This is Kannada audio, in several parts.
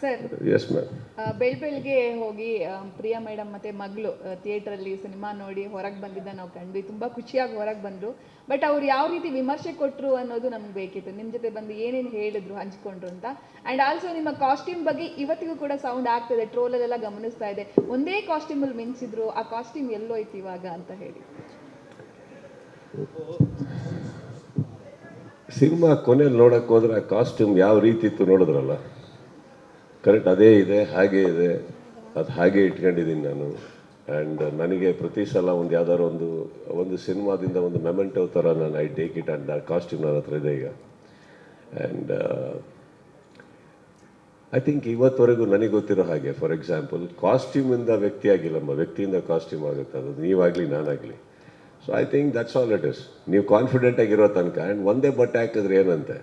ಸರ್ ಎಸ್ ಮ್ಯಾಮ್ ಬೆಳ್ ಬೆಳಗ್ಗೆ ಹೋಗಿ ಆ, ಪ್ರಿಯಾ ಮೇಡಮ್ ಮತ್ತೆ ಮಗಳು ಥಿಯೇಟ್ರಲ್ಲಿ ಸಿನಿಮಾ ನೋಡಿ ಹೊರಗೆ ಬಂದಿದ್ದ ನಾವು ಕಂಡ್ವಿ. ತುಂಬಾ ಖುಷಿಯಾಗಿ ಹೊರಗೆ ಬಂದ್ರು. ಬಟ್ ಅವ್ರು ಯಾವ ರೀತಿ ವಿಮರ್ಶೆ ಕೊಟ್ರು ಅನ್ನೋದು ನಮ್ಗೆ ಬೇಕಿತ್ತು. ನಿಮ್ಮ ಜೊತೆ ಬಂದು ಏನೇನು ಹೇಳಿದ್ರು ಹಂಚ್ಕೊಂಡ್ರು ಅಂತ. ಅಂಡ್ ಆಲ್ಸೋ ನಿಮ್ಮ ಕಾಸ್ಟ್ಯೂಮ್ ಬಗ್ಗೆ ಇವತ್ತಿಗೂ ಕೂಡ ಸೌಂಡ್ ಆಗ್ತದೆ. ಟ್ರೋಲಲ್ಲೆಲ್ಲ ಗಮನಿಸ್ತಾ ಇದೆ. ಒಂದೇ ಕಾಸ್ಟ್ಯೂಮ್ ಅಲ್ಲಿ ಮಿಂಚಿದ್ರು ಆ ಕಾಸ್ಟ್ಯೂಮ್ ಎಲ್ಲೋಯ್ತು ಇವಾಗ ಅಂತ ಹೇಳಿ. ಸಿನಿಮಾ ಕೊನೆಯಲ್ಲಿ ನೋಡಕ್ಕೆ ಹೋದ್ರೆ ಕಾಸ್ಟ್ಯೂಮ್ ಯಾವ ರೀತಿ ಇತ್ತು ನೋಡಿದ್ರಲ್ಲ? ಕರೆಕ್ಟ್ ಅದೇ ಇದೆ, ಹಾಗೆ ಇದೆ. ಅದು ಹಾಗೆ ಇಟ್ಕೊಂಡಿದ್ದೀನಿ ನಾನು. ಆ್ಯಂಡ್ ನನಗೆ ಪ್ರತಿ ಸಲ ಒಂದು ಯಾವ್ದಾದ್ರು ಒಂದು ಒಂದು ಸಿನಿಮಾದಿಂದ ಒಂದು ಮೆಮೆಂಟೋ ಥರ ನಾನು I take it and costume ನನ್ನ ಹತ್ರ ಇದೆ ಈಗ. ಆ್ಯಂಡ್ ಐ ಥಿಂಕ್ ಇವತ್ತವರೆಗೂ ನನಗೆ ಗೊತ್ತಿರೋ ಹಾಗೆ ಫಾರ್ ಎಕ್ಸಾಂಪಲ್ ಕಾಸ್ಟ್ಯೂಮಿಂದ ವ್ಯಕ್ತಿ ಆಗಿಲ್ಲಮ್ಮ ವ್ಯಕ್ತಿಯಿಂದ ಕಾಸ್ಟ್ಯೂಮ್ ಆಗುತ್ತೆ ಅದು. ನೀವಾಗಲಿ, ನಾನಾಗಲಿ. So I think that's all it is ನೀವು ಕಾನ್ಫಿಡೆಂಟ್ ಆಗಿರೋ ತನಕ ಆ್ಯಂಡ್ ಒಂದೇ ಬಟ್ಟೆ ಹಾಕಿದ್ರೆ ಏನಂತೆ?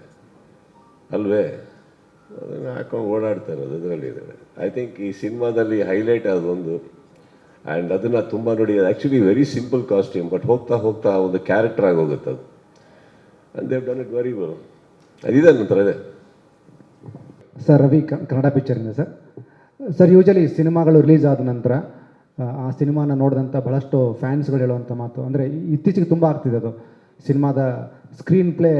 ಅಲ್ವೇ? ಅದನ್ನು ಹಾಕೊಂಡು ಓಡಾಡ್ತಾ ಇರೋದು ಅದರಲ್ಲಿ ಐ ಥಿಂಕ್ ಈ ಸಿನಿಮಾದಲ್ಲಿ ಹೈಲೈಟ್ ಅದೊಂದು ಆ್ಯಂಡ್ ಅದನ್ನು ತುಂಬ ನೋಡಿ actually very simple costume but ಹೋಗ್ತಾ ಹೋಗ್ತಾ ಒಂದು ಕ್ಯಾರೆಕ್ಟರ್ ಹೋಗುತ್ತೆ ಅದು. And Dev done it very well ಅದಿದೆ ನಂತರ ಇದೆ. ಸರ್ ರವಿ ಕನ್ನಡ ಪಿಕ್ಚರಿಂದ ಸರ್ ಸರ್ ಯೂಶಲಿ ಸಿನಿಮಾಗಳು ರಿಲೀಸ್ ಆದ ನಂತರ ಆ, ಸಿನಿಮಾನ ನೋಡಿದಂಥ ಬಹಳಷ್ಟು ಫ್ಯಾನ್ಸ್ಗಳು ಹೇಳುವಂಥ ಮಾತು. ಅಂದರೆ ಇತ್ತೀಚೆಗೆ ತುಂಬ ಆಗ್ತಿದೆ ಅದು. ಸಿನಿಮಾದ ಸ್ಕ್ರೀನ್ ಪ್ಲೇ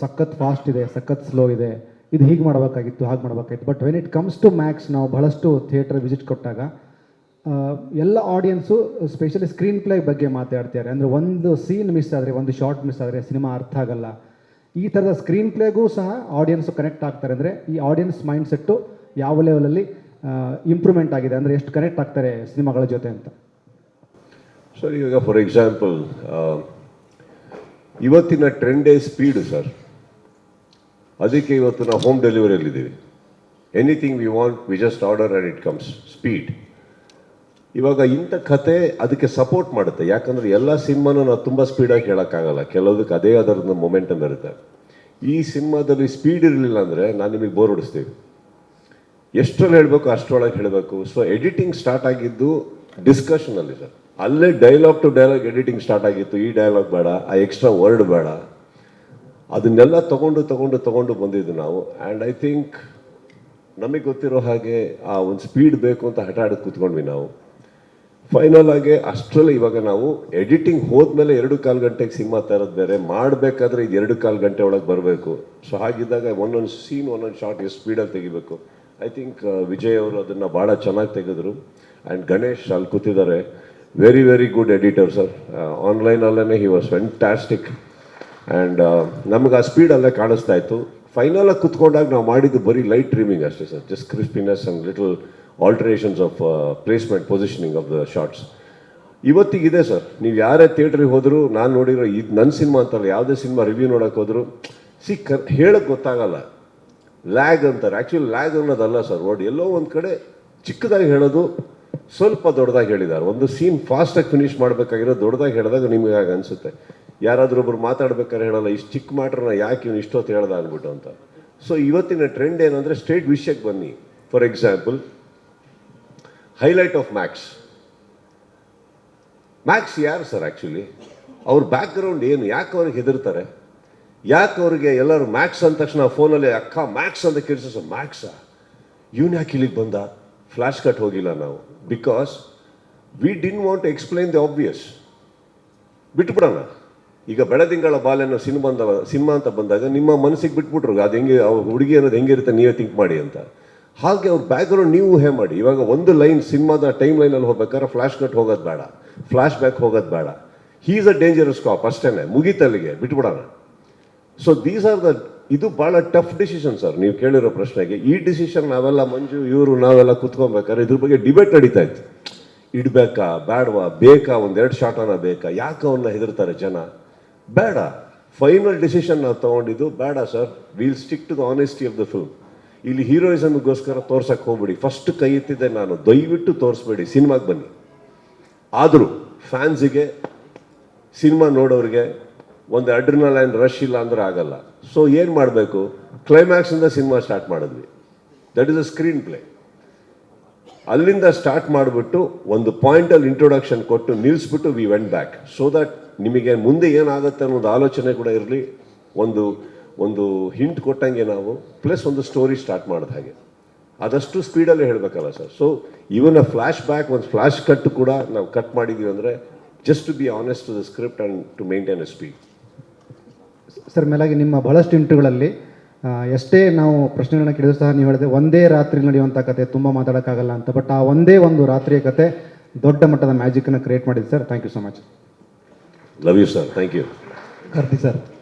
ಸಖತ್ ಫಾಸ್ಟ್ ಇದೆ ಸಖತ್ ಸ್ಲೋ ಇದೆ. ಇದು ಹೀಗೆ ಮಾಡಬೇಕಾಗಿತ್ತು, ಹಾಗೆ ಮಾಡಬೇಕಾಗಿತ್ತು. But when it comes to Max ನಾವು ಬಹಳಷ್ಟು ಥಿಯೇಟರ್ ವಿಸಿಟ್ ಕೊಟ್ಟಾಗ ಎಲ್ಲ ಆಡಿಯನ್ಸು ಸ್ಪೆಷಲಿ ಸ್ಕ್ರೀನ್ ಪ್ಲೇ ಬಗ್ಗೆ ಮಾತಾಡ್ತಿದ್ದಾರೆ. ಅಂದರೆ ಒಂದು ಸೀನ್ ಮಿಸ್ ಆದರೆ, ಒಂದು ಶಾರ್ಟ್ ಮಿಸ್ ಆದರೆ ಸಿನಿಮಾ ಅರ್ಥ ಆಗಲ್ಲ. ಈ ಥರದ ಸ್ಕ್ರೀನ್ ಪ್ಲೇಗೂ ಸಹ ಆಡಿಯನ್ಸು ಕನೆಕ್ಟ್ ಆಗ್ತಾರೆ. ಅಂದರೆ ಈ ಆಡಿಯನ್ಸ್ ಮೈಂಡ್ ಸೆಟ್ಟು ಯಾವ ಲೆವೆಲಲ್ಲಿ ಇಂಪ್ರೂವ್ಮೆಂಟ್ ಆಗಿದೆ. ಅಂದರೆ ಎಷ್ಟು ಕನೆಕ್ಟ್ ಆಗ್ತಾರೆ ಸಿನಿಮಾಗಳ ಜೊತೆ ಅಂತ. ಸರ್, ಈಗ ಫಾರ್ ಎಕ್ಸಾಂಪಲ್ ಇವತ್ತಿನ ಟ್ರೆಂಡೇ ಸ್ಪೀಡು ಸರ್. ಅದಕ್ಕೆ ಇವತ್ತು ನಾವು home ಡೆಲಿವರಿಯಲ್ಲಿದ್ದೀವಿ anything we want we just order and it comes speed ಇವಾಗ ಇಂಥ ಕತೆ ಅದಕ್ಕೆ ಸಪೋರ್ಟ್ ಮಾಡುತ್ತೆ. ಯಾಕಂದರೆ ಎಲ್ಲ ಸಿನಿಮಾನೂ ನಾವು ತುಂಬ ಸ್ಪೀಡಾಗಿ ಹೇಳೋಕ್ಕಾಗಲ್ಲ. ಕೆಲವದಕ್ಕೆ ಅದೇ ಅದರದ್ದು ಮೊಮೆಂಟಮ್ ಇರುತ್ತೆ. ಈ ಸಿನಿಮಾದಲ್ಲಿ ಸ್ಪೀಡ್ ಇರಲಿಲ್ಲ ಅಂದರೆ ನಾನು ನಿಮಗೆ ಬೋರ್ ಹೊಡಿಸ್ತೀವಿ. ಎಷ್ಟರಲ್ಲಿ ಹೇಳಬೇಕು, ಅಷ್ಟರೊಳಗೆ ಹೇಳಬೇಕು. ಸೊ ಎಡಿಟಿಂಗ್ ಸ್ಟಾರ್ಟ್ ಆಗಿದ್ದು ಡಿಸ್ಕಷನಲ್ಲಿ ಸರ್. ಅಲ್ಲೇ dialogue to dialogue editing start ಆಗಿತ್ತು. ಈ ಡೈಲಾಗ್ ಬೇಡ, ಆ ಎಕ್ಸ್ಟ್ರಾ ವರ್ಡ್ ಬೇಡ. ಅದನ್ನೆಲ್ಲ ತಗೊಂಡು ತಗೊಂಡು ತಗೊಂಡು ಬಂದಿದ್ದು ನಾವು. ಆ್ಯಂಡ್ ಐ ಥಿಂಕ್ ನಮಗೆ ಗೊತ್ತಿರೋ ಹಾಗೆ ಆ ಒಂದು ಸ್ಪೀಡ್ ಬೇಕು ಅಂತ ಹಠ ಆಡೋದು ಕೂತ್ಕೊಂಡ್ವಿ ನಾವು. ಫೈನಲ್ ಆಗಿ ಅಷ್ಟರಲ್ಲಿ ಇವಾಗ ನಾವು ಎಡಿಟಿಂಗ್ ಹೋದ್ಮೇಲೆ ಎರಡು ಕಾಲು ಗಂಟೆಗೆ ಸಿನಿಮಾ ತರೋದು ಬೇರೆ. ಮಾಡಬೇಕಾದ್ರೆ ಇದು ಎರಡು ಕಾಲು ಗಂಟೆ ಒಳಗೆ ಬರಬೇಕು. ಸೊ ಹಾಗಿದ್ದಾಗ ಒಂದೊಂದು ಸೀನ್ ಒಂದೊಂದು ಶಾರ್ಟ್ ಎಷ್ಟು ಸ್ಪೀಡಲ್ಲಿ ತೆಗಿಬೇಕು. ಐ ಥಿಂಕ್ ವಿಜಯ್ ಅವರು ಅದನ್ನು ಭಾಳ ಚೆನ್ನಾಗಿ ತೆಗೆದ್ರು. ಆ್ಯಂಡ್ ಗಣೇಶ್ ಅಲ್ಲಿ ಕೂತಿದ್ದಾರೆ. Very very good editor sir ಆನ್ಲೈನಲ್ಲೇ ಹಿ ವಾಸ್ ಫ್ಯಾಂಟಾಸ್ಟಿಕ್ ಆ್ಯಂಡ್ ನಮ್ಗೆ ಆ ಸ್ಪೀಡ್ ಅಲ್ಲೇ ಕಾಣಿಸ್ತಾ ಇತ್ತು. ಫೈನಲ್ ಆಗಿ ಕುತ್ಕೊಂಡಾಗ ನಾವು ಮಾಡಿದ್ದು ಬರೀ ಲೈಟ್ ಟ್ರಿಮಿಂಗ್ ಅಷ್ಟೇ sir. Just crispiness and little alterations of placement positioning of the shots ಇವತ್ತಿಗಿದೆ sir. ನೀವು ಯಾರೇ ಥಿಯೇಟ್ರಿಗೆ ಹೋದರೂ, ನಾನು ನೋಡಿರೋ ಇದು ನನ್ನ ಸಿನಿಮಾ ಅಂತಲ್ಲ ಯಾವುದೇ ಸಿನಿಮಾ ರಿವ್ಯೂ ನೋಡೋಕೆ ಹೋದ್ರು, ಸಿ ಕ ಹೇಳೋಕ್ಕೆ ಗೊತ್ತಾಗಲ್ಲ. ಲ್ಯಾಗ್ ಅಂತಾರೆ ಆ್ಯಕ್ಚುಲಿ ಲ್ಯಾಗ್ ಅನ್ನೋದಲ್ಲ ಸರ್ ವರ್ಡ್ ಎಲ್ಲೋ ಒಂದು ಕಡೆ ಚಿಕ್ಕದಾಗಿ ಹೇಳೋದು, ಸ್ವಲ್ಪ ದೊಡ್ಡದಾಗಿ ಹೇಳಿದ್ದಾರೆ ಒಂದು ಸೀನ್ ಫಾಸ್ಟಾಗಿ ಫಿನಿಷ್ ಮಾಡಬೇಕಾಗಿರೋ ದೊಡ್ಡದಾಗಿ ಹೇಳಿದಾಗ ನಿಮಗೆ ಹಾಗೆ ಅನಿಸುತ್ತೆ. ಯಾರಾದರೂ ಒಬ್ರು ಮಾತಾಡ್ಬೇಕಾದ್ರೆ ಹೇಳಲ್ಲ, ಇಷ್ಟು ಚಿಕ್ಕ ಮ್ಯಾಟ್ರನ್ನ ಯಾಕೆ ಇವನು ಇಷ್ಟೊತ್ತು ಹೇಳ್ದ? ಅಂದ್ಬಿಟ್ಟು ಅಂತ. ಸೊ ಇವತ್ತಿನ ಟ್ರೆಂಡ್ ಏನಂದರೆ ಸ್ಟೇಟ್ ವಿಷಯಕ್ಕೆ ಬನ್ನಿ. For example highlight of Max Max ಯಾರು ಸರ್ ಆ್ಯಕ್ಚುಲಿ ಅವ್ರ ಬ್ಯಾಕ್ಗ್ರೌಂಡ್ ಏನು? ಯಾಕೆ ಅವ್ರಿಗೆ ಹೆದರ್ತಾರೆ? ಯಾಕೆ ಅವ್ರಿಗೆ ಎಲ್ಲರೂ ಮ್ಯಾಕ್ಸ್ ಅಂದ ತಕ್ಷಣ ಫೋನಲ್ಲಿ ಅಕ್ಕ ಮ್ಯಾಕ್ಸ್ ಅಂತ ಕೇಳಿಸ ಮ್ಯಾಕ್ಸಾ ಇವನು ಯಾಕೆ ಇಲ್ಲಿಗೆ ಬಂದ? ಫ್ಲ್ಯಾಶ್ ಕಟ್ ಹೋಗಿಲ್ಲ ನಾವು. Because we didn't want to explain the obvious ಬಿಟ್ಬಿಡೋಣ. ಈಗ ಬೆಳದಿಂಗಳ ಬಾಲ್ಯನ ಸಿನಿಮಾ ಸಿನಿಮಾ ಅಂತ ಬಂದಾಗ ನಿಮ್ಮ ಮನಸ್ಸಿಗೆ ಬಿಟ್ಬಿಟ್ರು, ಅದು ಹೆಂಗೆ ಅವ್ರ ಹುಡುಗಿ ಅನ್ನೋದು ಹೆಂಗಿರುತ್ತೆ ನೀವೇ ಥಿಂಕ್ ಮಾಡಿ ಅಂತ. ಹಾಗೆ ಅವ್ರ ಬ್ಯಾಕ್ಗ್ರೌಂಡ್ ನೀವು ಹೇ ಮಾಡಿ. ಇವಾಗ ಒಂದು ಲೈನ್ ಸಿನಿಮಾದ ಟೈಮ್ ಲೈನಲ್ಲಿ ಹೋಗ್ಬೇಕಾದ್ರೆ ಫ್ಲಾಶ್ ಕಟ್ ಹೋಗೋದು ಬೇಡ. ಫ್ಲಾಶ್ ಬ್ಯಾಕ್ ಹೋಗೋದು ಬೇಡ. ಹೀಸ್ ಅ ಡೇಂಜರಸ್ ಕಾಪ್ ಅಷ್ಟೇ ಮುಗೀತಲ್ಲಿಗೆ, ಬಿಟ್ಬಿಡೋಣ. ಸೊ ದೀಸ್ ಆರ್ ದ ಇದು ಭಾಳ ಟಫ್ ಡಿಸಿಷನ್ ಸರ್ ನೀವು ಕೇಳಿರೋ ಪ್ರಶ್ನೆಗೆ. ಈ ಡಿಸಿಷನ್ ನಾವೆಲ್ಲ ಮಂಜು, ಇವರು, ನಾವೆಲ್ಲ ಕುತ್ಕೊಬೇಕಾದ್ರೆ ಇದ್ರ ಬಗ್ಗೆ ಡಿಬೇಟ್ ನಡೀತಾ ಇತ್ತು. ಇಡ್ಬೇಕಾ ಬೇಡವಾ ಬೇಕಾ, ಒಂದೆರಡು ಶಾಟನ ಬೇಕಾ? ಯಾಕೆ ಅವನ್ನ ಹೆದರ್ತಾರೆ ಜನ? ಬೇಡ. ಫೈನಲ್ ಡಿಸಿಷನ್ ನಾವು ತಗೊಂಡಿದ್ದು ಬೇಡ sir will stick to the honesty of the film ಇಲ್ಲಿ ಹೀರೋಯಿಸಮ್ಗೋಸ್ಕರ ತೋರ್ಸಕ್ಕೆ ಹೋಗ್ಬಿಡಿ. ಫಸ್ಟ್ ಕೈ ಎತ್ತಿದ್ದೆ ನಾನು. ದಯವಿಟ್ಟು ತೋರಿಸ್ಬೇಡಿ. ಸಿನಿಮಾಗೆ ಬನ್ನಿ. ಆದರೂ ಫ್ಯಾನ್ಸಿಗೆ ಸಿನಿಮಾ ನೋಡೋರಿಗೆ ಒಂದು ಅಡ್ರಿನಲೈನ್ ರಶ್ ಇಲ್ಲ ಅಂದ್ರೆ ಆಗಲ್ಲ. ಸೊ ಏನು ಮಾಡಬೇಕು? ಕ್ಲೈಮ್ಯಾಕ್ಸಿಂದ ಸಿನಿಮಾ ಸ್ಟಾರ್ಟ್ ಮಾಡಿದ್ವಿ. That is a screenplay ಅಲ್ಲಿಂದ ಸ್ಟಾರ್ಟ್ ಮಾಡಿಬಿಟ್ಟು ಒಂದು ಪಾಯಿಂಟಲ್ಲಿ ಇಂಟ್ರೊಡಕ್ಷನ್ ಕೊಟ್ಟು ನಿಲ್ಲಿಸ್ಬಿಟ್ಟು we went back so that ನಿಮಗೆ ಮುಂದೆ ಏನಾಗುತ್ತೆ ಅನ್ನೋದು ಆಲೋಚನೆ ಕೂಡ ಇರಲಿ. ಒಂದು ಒಂದು ಹಿಂಟ್ ಕೊಟ್ಟಂಗೆ ನಾವು ಪ್ಲಸ್ ಒಂದು ಸ್ಟೋರಿ ಸ್ಟಾರ್ಟ್ ಮಾಡಿದ ಹಾಗೆ. ಆದಷ್ಟು ಸ್ಪೀಡಲ್ಲೇ ಹೇಳಬೇಕಲ್ಲ sir so even a flashback ಒಂದು ಫ್ಲ್ಯಾಶ್ ಕಟ್ ಕೂಡ ನಾವು ಕಟ್ ಮಾಡಿದ್ದೀವಿ ಅಂದರೆ just to be honest to the script and to maintain a speed sir ಮೇಲಾಗಿ ನಿಮ್ಮ ಬಹಳಷ್ಟು ಇಂಟರ್ವ್ಯೂಗಳಲ್ಲಿ ಎಷ್ಟೇ ನಾವು ಪ್ರಶ್ನೆಗಳನ್ನ ಕೇಳಿದ್ರು ಸಹ ನೀವು ಹೇಳಿದೆ ಒಂದೇ ರಾತ್ರಿ ನಡೆಯುವಂಥ ಕತೆ ತುಂಬ ಮಾತಾಡೋಕ್ಕಾಗಲ್ಲ ಅಂತ ಬಟ್ ಆ ಒಂದೇ ಒಂದು ರಾತ್ರಿಯ ಕತೆ ದೊಡ್ಡ ಮಟ್ಟದ ಮ್ಯಾಜಿಕನ್ನು ಕ್ರಿಯೇಟ್ ಮಾಡಿದೆ sir. Thank you so much. Love you sir. Thank you. Karthi sir.